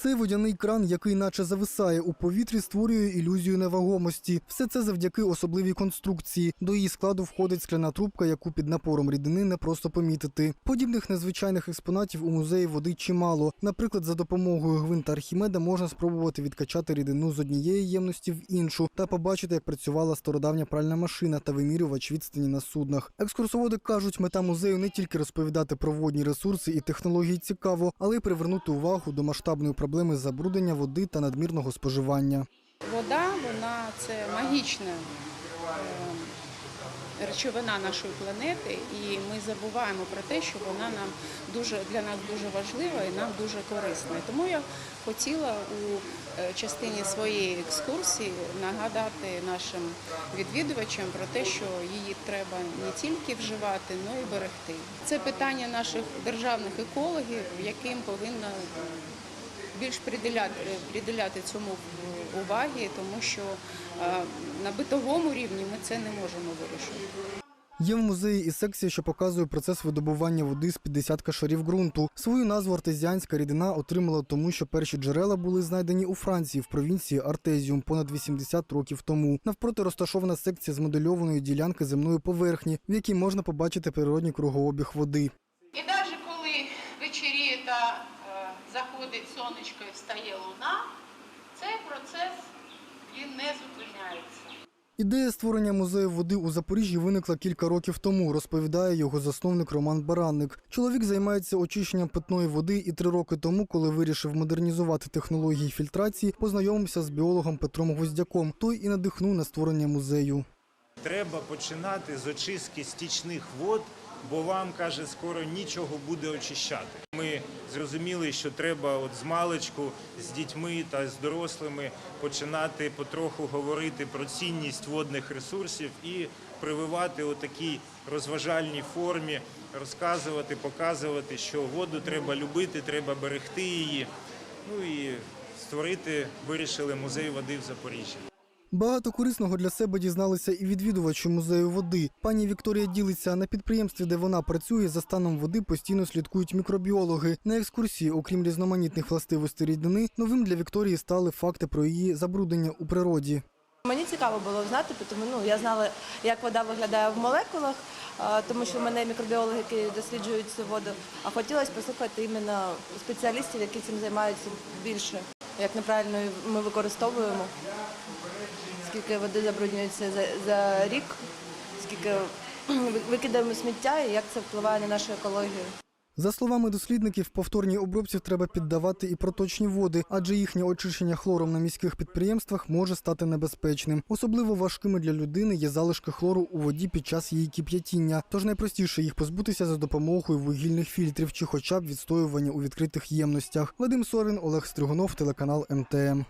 Цей водяний кран, який наче зависає у повітрі, створює ілюзію невагомості. Все це завдяки особливій конструкції. До її складу входить скляна трубка, яку під напором рідини не просто помітити. Подібних незвичайних експонатів у музеї води чимало. Наприклад, за допомогою гвинта Архімеда можна спробувати відкачати рідину з однієї ємності в іншу та побачити, як працювала стародавня пральна машина та вимірювач відстані на суднах. Екскурсоводи кажуть, мета музею не тільки розповідати про водні ресурси і технології цікаво, але й привернути увагу до масштабної проблеми забруднення води та надмірного споживання. Вода, вона це магічна е, речовина нашої планети, і ми забуваємо про те, що вона нам дуже для нас дуже важлива і нам дуже корисна. Тому я хотіла у е, частині своєї екскурсії нагадати нашим відвідувачам про те, що її треба не тільки вживати, але й берегти. Це питання наших державних екологів, яким повинна більш приділяти, приділяти цьому уваги, тому що е, на битовому рівні ми це не можемо вирішити. Є в музеї і секція, що показує процес видобування води з 50 кашарів ґрунту. Свою назву артезіанська рідина отримала тому, що перші джерела були знайдені у Франції в провінції Артезіум понад 80 років тому. Навпроти розташована секція змодельованої ділянки земної поверхні, в якій можна побачити природній кругообіг води. І навіть коли вечеріє та е, заходить сонечко і встає луна, цей процес він не зупиняється. Ідея створення музею води у Запоріжжі виникла кілька років тому, розповідає його засновник Роман Баранник. Чоловік займається очищенням питної води і три роки тому, коли вирішив модернізувати технології фільтрації, познайомився з біологом Петром Гвоздяком. Той і надихнув на створення музею. Треба починати з очистки стічних вод, бо вам каже, скоро нічого буде очищати. Ми зрозуміли, що треба от з маличку, з дітьми та з дорослими починати потроху говорити про цінність водних ресурсів і прививати у такій розважальній формі, розказувати, показувати, що воду треба любити, треба берегти її. Ну і створити вирішили музей води в Запоріжжі. Багато корисного для себе дізналися і відвідувачі музею води. Пані Вікторія ділиться на підприємстві, де вона працює, за станом води постійно слідкують мікробіологи. На екскурсії, окрім різноманітних властивостей рідини, новим для Вікторії стали факти про її забруднення у природі. Мені цікаво було знати, тому ну я знала, як вода виглядає в молекулах, тому що в мене мікробіологи, які досліджують цю воду. А хотілося послухати іменно спеціалістів, які цим займаються більше. Як неправильно ми використовуємо, скільки води забруднюється за, за рік, скільки викидаємо сміття і як це впливає на нашу екологію. За словами дослідників, повторній обробці треба піддавати і проточні води, адже їхнє очищення хлором на міських підприємствах може стати небезпечним. Особливо важкими для людини є залишки хлору у воді під час її кип'ятіння. Тож найпростіше їх позбутися за допомогою вугільних фільтрів чи хоча б відстоювання у відкритих ємностях. Вадим Сорин, Олег Стригунов, телеканал МТМ.